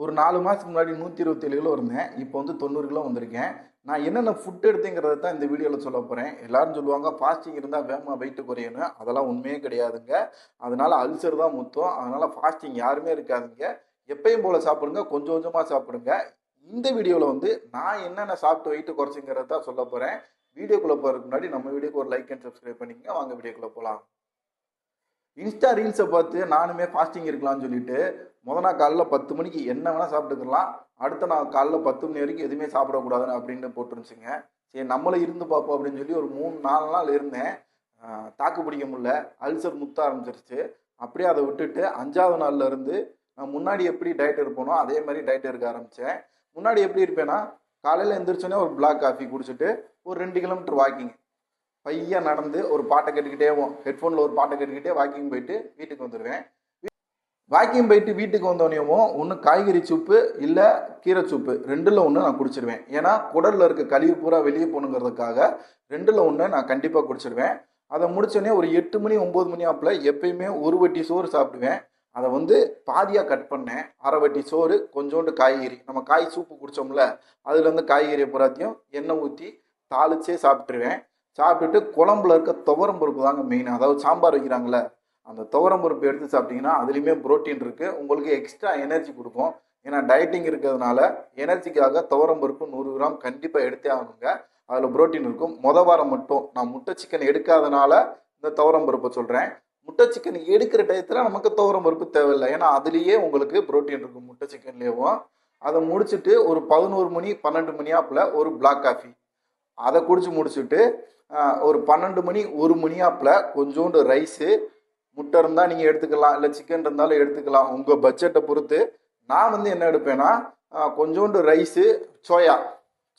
ஒரு நாலு மாதத்துக்கு முன்னாடி நூற்றி இருபத்தேழு கிலோ இருந்தேன். இப்போ வந்து தொண்ணூறு கிலோ வந்திருக்கேன். நான் என்னென்ன ஃபுட் எடுத்துங்கிறத தான் இந்த வீடியோவில் சொல்ல போகிறேன் எல்லாரும் சொல்லுவாங்க ஃபாஸ்டிங் இருந்தால் வேகமாக வெயிட்டு குறையணும். அதெல்லாம் உண்மையே கிடையாதுங்க. அதனால் அல்சர் தான் முத்தம். அதனால் ஃபாஸ்டிங் யாருமே இருக்காதுங்க. எப்பயும் போல் சாப்பிடுங்க கொஞ்சம் கொஞ்சமாக சாப்பிடுங்க. இந்த வீடியோவில் வந்து நான் என்னென்ன சாப்பிட்டு வெயிட்டு குறைச்சிங்கிறத தான் சொல்ல போகிறேன் வீடியோக்குள்ளே போகிறதுக்கு முன்னாடி நம்ம வீடியோக்கு ஒரு லைக் அண்ட் சப்ஸ்கிரைப் பண்ணிக்கங்க. வாங்க வீடியோக்குள்ளே போகலாம் இன்ஸ்டா ரீல்ஸை பார்த்து நானுமே ஃபாஸ்டிங் இருக்கலாம்னு சொல்லிட்டு முத நாள் காலைல பத்து மணிக்கு என்ன வேணால் சாப்பிட்டுக்கலாம். அடுத்த நாள் காலைல பத்து மணி வரைக்கும் எதுவுமே சாப்பிடக்கூடாதுன்னு அப்படின்னு போட்டுருந்துச்சுங்க. சரி நம்மளே இருந்து பார்ப்போம் அப்படின்னு சொல்லி ஒரு மூணு நாலு நாள் இருந்தேன். தாக்கு பிடிக்க முடியல. அல்சர் முத்த ஆரம்பிச்சிருச்சு. அப்படியே அதை விட்டுட்டு அஞ்சாவது நாள்ல இருந்து நான் முன்னாடி எப்படி டயட் இருப்பேனோ அதே மாதிரி டயட் இருக்க ஆரம்பித்தேன் முன்னாடி எப்படி இருப்பேன்னா காலையில் எந்திரிச்சோன்னே ஒரு பிளாக் காஃபி குடிச்சிட்டு ஒரு ரெண்டு கிலோமீட்டர் வாக்கிங் பையன் நடந்து ஒரு பாட்டை கேட்டுக்கிட்டே ஹெட்ஃபோனில் ஒரு பாட்டை கேட்டுக்கிட்டே வாக்கிங் போயிட்டு வீட்டுக்கு வந்துடுவேன் வாக்கிங் போயிட்டு வீட்டுக்கு வந்தோடனேயும் ஒன்று காய்கறி சூப்பு இல்லை கீரை சூப்பு ரெண்டில் ஒன்று நான் குடிச்சிடுவேன் ஏன்னா குடலில் இருக்க கழிவு பூரா வெளியே போகணுங்கிறதுக்காக ரெண்டில் ஒன்று நான் கண்டிப்பாக குடிச்சிடுவேன் அதை முடிச்சோடனே ஒரு எட்டு மணி ஒம்பது மணி ஆப்பில் எப்பயுமே ஒரு வட்டி சோறு சாப்பிடுவேன். அதை வந்து பாதியாக கட் பண்ணேன். அரை வட்டி சோறு கொஞ்சோண்டு காய்கறி. நம்ம காய் சூப்பு குடித்தோம்ல அதுலேருந்து காய்கறியை பூராத்தையும் எண்ணெய் ஊற்றி தாளிச்சே சாப்பிட்ருவேன் சாப்பிட்டுட்டு குழம்புல இருக்க துவரம் பருப்பு தாங்க மெயின் அதாவது சாம்பார் வைக்கிறாங்களே அந்த துவரம் பருப்பு எடுத்து சாப்பிட்டீங்கன்னா அதுலேயுமே புரோட்டீன் இருக்குது உங்களுக்கு எக்ஸ்ட்ரா எனர்ஜி கொடுக்கும். ஏன்னா டயட்டிங் இருக்கிறதுனால எனர்ஜிக்காக துவரம் பருப்பு நூறு கிராம் கண்டிப்பாக எடுத்தே ஆகணுங்க. அதில் புரோட்டீன் இருக்கும். மொத வாரம் மட்டும். நான் முட்டை சிக்கன் எடுக்காதனால இந்த துவரம் பருப்பை சொல்கிறேன் முட்டை சிக்கன் எடுக்கிற டயத்தில் நமக்கு துவரம் பருப்பு தேவையில்லை. ஏன்னா அதுலேயே உங்களுக்கு புரோட்டீன் இருக்கும் முட்டை சிக்கன்லேயும் அதை முடிச்சுட்டு ஒரு பதினோரு மணி பன்னெண்டு மணி ஆப்பில் ஒரு பிளாக் காஃபி அதை குடிச்சு முடிச்சுட்டு ஒரு பன்னெண்டு மணி ஒரு மணியாப்பில் கொஞ்சோண்டு ரைஸு முட்டை இருந்தால் நீங்கள் எடுத்துக்கலாம் இல்லை சிக்கன் இருந்தாலும் எடுத்துக்கலாம். உங்கள் பட்ஜெட்டை பொறுத்து நான் வந்து என்ன எடுப்பேன்னா கொஞ்சோண்டு ரைஸு சோயா.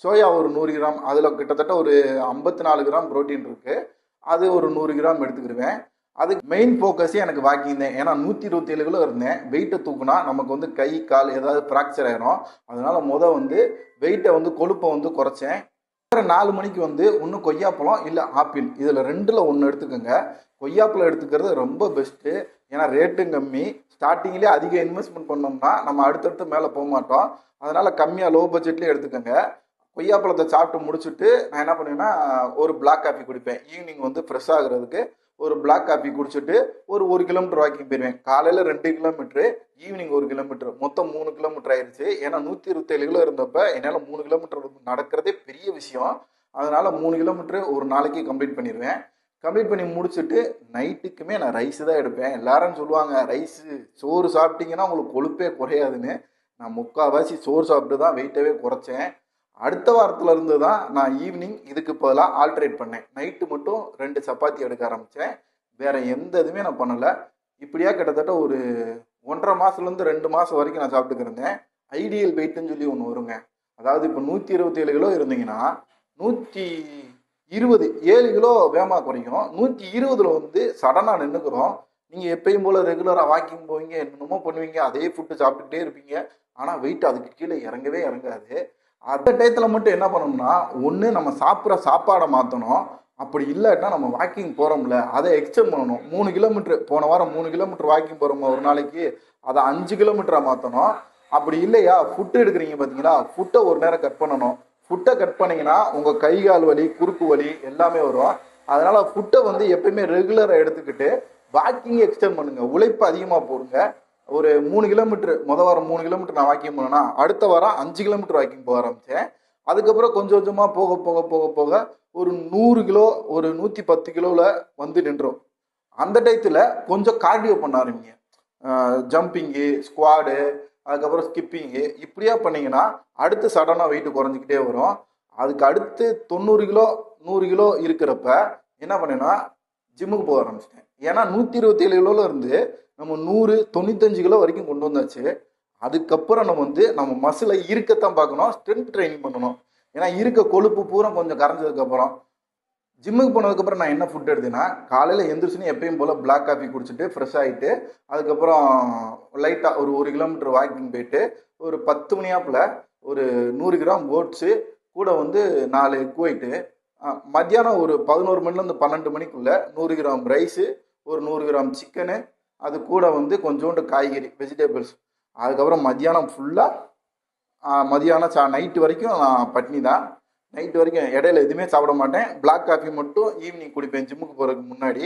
சோயா ஒரு நூறு கிராம் அதில் கிட்டத்தட்ட ஒரு ஐம்பத்தி நாலு கிராம் புரோட்டீன் இருக்குது அது ஒரு நூறு கிராம் எடுத்துக்கிடுவேன். அதுக்கு மெயின் ஃபோக்கஸே எனக்கு வாக்கிங் தான் ஏன்னா நூற்றி இருபத்தேழு கிலோ இருந்தேன். வெயிட்டை தூக்குனா நமக்கு வந்து கை கால் ஏதாவது ஃப்ராக்சர் ஆயிரும். அதனால் மொதல் வந்து வெயிட்டை வந்து கொழுப்பை வந்து குறைச்சேன். நாலு மணிக்கு வந்து ஒன்று கொய்யாப்பழம் இல்லை ஆப்பிள். இதில் ரெண்டில் ஒன்று எடுத்துக்கோங்க. கொய்யாப்பழம் எடுத்துக்கிறது ரொம்ப பெஸ்ட்டு ஏன்னா ரேட்டும் கம்மி. ஸ்டார்டிங்லேயே அதிக இன்வெஸ்ட்மெண்ட் பண்ணோம்னா நம்ம அடுத்தடுத்து மேலே போக மாட்டோம். அதனால் கம்மியாக லோ பட்ஜெட்லேயே எடுத்துக்கோங்க. கொய்யாப்பழத்தை சாப்பிட்டு முடிச்சுட்டு நான் என்ன பண்ணுவேன்னா ஒரு பிளாக் காஃபி குடிப்பேன். ஈவினிங் வந்து ஃப்ரெஷ் ஆகுறதுக்கு ஒரு பிளாக் காஃபி குடிச்சிட்டு ஒரு ஒரு கிலோமீட்டர் வாக்கிங் போயிடுவேன் காலையில் ரெண்டு கிலோமீட்ரு ஈவினிங் ஒரு கிலோமீட்டர் மொத்தம் மூணு கிலோமீட்டர் ஆயிடுச்சு ஏன்னா நூற்றி இருபத்தேழு கிலோ இருந்தப்ப என்னால் மூணு கிலோமீட்டர் நடக்கிறதே பெரிய விஷயம். அதனால் மூணு கிலோமீட்டர் ஒரு நாளைக்கு கம்ப்ளீட் பண்ணிடுவேன் கம்ப்ளீட் பண்ணி முடிச்சுட்டு நைட்டுக்குமே நான் ரைஸ் தான் எடுப்பேன். எல்லாரும் சொல்லுவாங்க ரைஸு சோறு சாப்பிட்டீங்கன்னா உங்களுக்கு கொழுப்பே குறையாதுன்னு. நான் முக்கால்வாசி சோறு சாப்பிட்டு தான் வெயிட்டவே குறைச்சேன். அடுத்த வாரத்துல இருந்து தான் நான் ஈவினிங் இதுக்கு பதிலாக ஆல்ட்ரேட் பண்ணேன். நைட்டு மட்டும் ரெண்டு சப்பாத்தி எடுக்க ஆரம்பித்தேன் வேற எந்த இதுவுமே நான் பண்ணலை. இப்படியா கிட்டத்தட்ட ஒரு ஒன்றரை மாசத்துலேருந்து ரெண்டு மாதம் வரைக்கும் நான் சாப்பிட்டுக்கு இருந்தேன். ஐடியல் வெயிட்டுன்னு சொல்லி ஒன்று வருங்க. அதாவது இப்போ நூற்றி இருபத்தி ஏழு கிலோ இருந்தீங்கன்னா நூற்றி இருபது ஏழு கிலோ வேகமாக குறையும் நூற்றி இருபதுல வந்து சடனாக நின்றுக்கிறோம் நீங்கள் எப்பயும் போல் ரெகுலராக வாக்கிங் போவீங்க என்னென்னமோ பண்ணுவீங்க அதே ஃபுட்டு சாப்பிட்டுட்டே இருப்பீங்க. ஆனால் வெயிட் அதுக்கு கீழே இறங்கவே இறங்காது. அந்த டயத்தில் மட்டும் என்ன பண்ணணும்னா ஒன்று நம்ம சாப்பிட்ற சாப்பாடை மாற்றணும் அப்படி இல்லாட்டினா நம்ம வாக்கிங் போகிறோம்ல அதை எக்ஸ்டெண்ட் பண்ணணும். மூணு கிலோமீட்டர் போன வாரம் மூணு கிலோமீட்டர் வாக்கிங் போகிறோம் ஒரு நாளைக்கு அதை அஞ்சு கிலோமீட்டராக மாற்றணும் அப்படி இல்லையா? ஃபுட்டு எடுக்கிறீங்க பார்த்தீங்களா ஃபுட்டை ஒரு நேரம் கட் பண்ணணும். ஃபுட்டை கட் பண்ணிங்கன்னா உங்கள் கை கால் வலி குறுக்கு வலி எல்லாமே வரும். அதனால் ஃபுட்டை வந்து எப்பயுமே ரெகுலராக எடுத்துக்கிட்டு வாக்கிங் எக்ஸ்டெண்ட் பண்ணுங்கள் உழைப்பு அதிகமாக போடுங்க. ஒரு மூணு கிலோமீட்டர் முத வாரம் மூணு கிலோமீட்டர் நான் வாக்கிங் போனேன்னா அடுத்த வாரம் அஞ்சு கிலோமீட்டர் வாக்கிங் போக ஆரம்பித்தேன் அதுக்கப்புறம் கொஞ்சம் கொஞ்சமாக போக போக போக போக ஒரு நூறு கிலோ ஒரு நூற்றி பத்து கிலோவில் வந்து நின்றோம். அந்த டயத்தில் கொஞ்சம் கார்டியோ பண்ண ஆரம்பிங்க. ஜம்பிங்கு ஸ்குவாடு அதுக்கப்புறம் ஸ்கிப்பிங்கு இப்படியா பண்ணீங்கன்னா அடுத்து சடனாக வெயிட் குறைஞ்சிக்கிட்டே வரும். அதுக்கு அடுத்து தொண்ணூறு கிலோ நூறு கிலோ இருக்கிறப்ப என்ன பண்ணேன்னா ஜிம்முக்கு போக ஆரம்பிச்சிட்டேன். ஏன்னா நூற்றி இருபத்தி ஏழு இருந்து நம்ம நூறு தொண்ணூத்தஞ்சு கிலோ வரைக்கும் கொண்டு வந்தாச்சு. அதுக்கப்புறம் நம்ம வந்து நம்ம மசிலை இருக்கத்தான் பார்க்கணும். ஸ்ட்ரென்த் ட்ரைனிங் பண்ணணும். ஏன்னா இருக்க கொழுப்பு பூரா கொஞ்சம் கரைஞ்சதுக்கப்புறம் ஜிம்முக்கு போனதுக்கப்புறம் நான் என்ன ஃபுட் எடுத்தேன்னா காலையில் எந்திரிச்சுன்னு எப்பயும் போல் பிளாக் காஃபி குடிச்சிட்டு ஃப்ரெஷ் ஆகிட்டு அதுக்கப்புறம் லைட்டாக ஒரு ஒரு கிலோமீட்டர் வாக்கிங் போயிட்டு ஒரு பத்து மணியாப்பில் ஒரு நூறு கிராம் ஓட்ஸு கூட வந்து நாலு குவைட்டு மத்தியானம் ஒரு பதினோரு மணிலேருந்து பன்னெண்டு மணிக்குள்ளே நூறு கிராம் ரைஸு ஒரு நூறு கிராம் சிக்கனு அது கூட வந்து கொஞ்சோண்டு காய்கறி வெஜிடபிள்ஸ் அதுக்கப்புறம் மத்தியானம் ஃபுல்லாக மதியானம் சா நைட்டு வரைக்கும் நான் பட்னி தான். நைட்டு வரைக்கும் இடையில எதுவுமே சாப்பிட மாட்டேன். பிளாக் காஃபி மட்டும் ஈவினிங் குடிப்பேன் ஜிம்முக்கு போகிறதுக்கு முன்னாடி.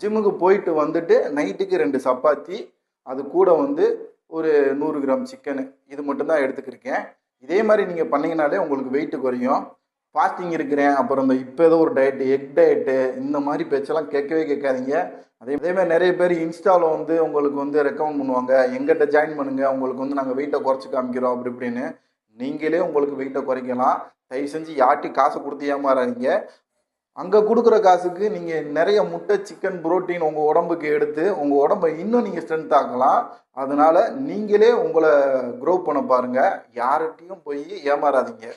ஜிம்முக்கு போயிட்டு வந்துட்டு நைட்டுக்கு ரெண்டு சப்பாத்தி அது கூட வந்து ஒரு நூறு கிராம் சிக்கனு. இது மட்டும்தான் எடுத்துக்கிருக்கேன். இதே மாதிரி நீங்கள் பண்ணீங்கனாலே உங்களுக்கு வெயிட் குறையும். ஃபாஸ்டிங் இருக்கிறேன் அப்புறம் இந்த இப்போ ஏதோ ஒரு டயட்டு எக் டயட்டு இந்த மாதிரி பேச்செல்லாம் கேட்கவே கேட்காதீங்க. அதே அதே மாதிரி நிறைய பேர் இன்ஸ்டாவில் வந்து உங்களுக்கு வந்து ரெக்கமெண்ட் பண்ணுவாங்க. எங்கிட்ட ஜாயின் பண்ணுங்கள் உங்களுக்கு வந்து நாங்கள் வெயிட்டை குறைச்சி காமிக்கிறோம் அப்படி இப்படின்னு. நீங்களே உங்களுக்கு வெயிட்டை குறைக்கலாம். தயவு செஞ்சு யார்ட்டி காசை கொடுத்து ஏமாறாதீங்க. அங்கே கொடுக்குற காசுக்கு நீங்கள் நிறைய முட்டை சிக்கன் புரோட்டீன் உங்கள் உடம்புக்கு எடுத்து உங்கள் உடம்பை இன்னும் நீங்கள் ஸ்ட்ரென்த் ஆக்கலாம். அதனால நீங்களே உங்களை க்ரோ பண்ண பாருங்கள் யார்கிட்டையும் போய் ஏமாறாதீங்க.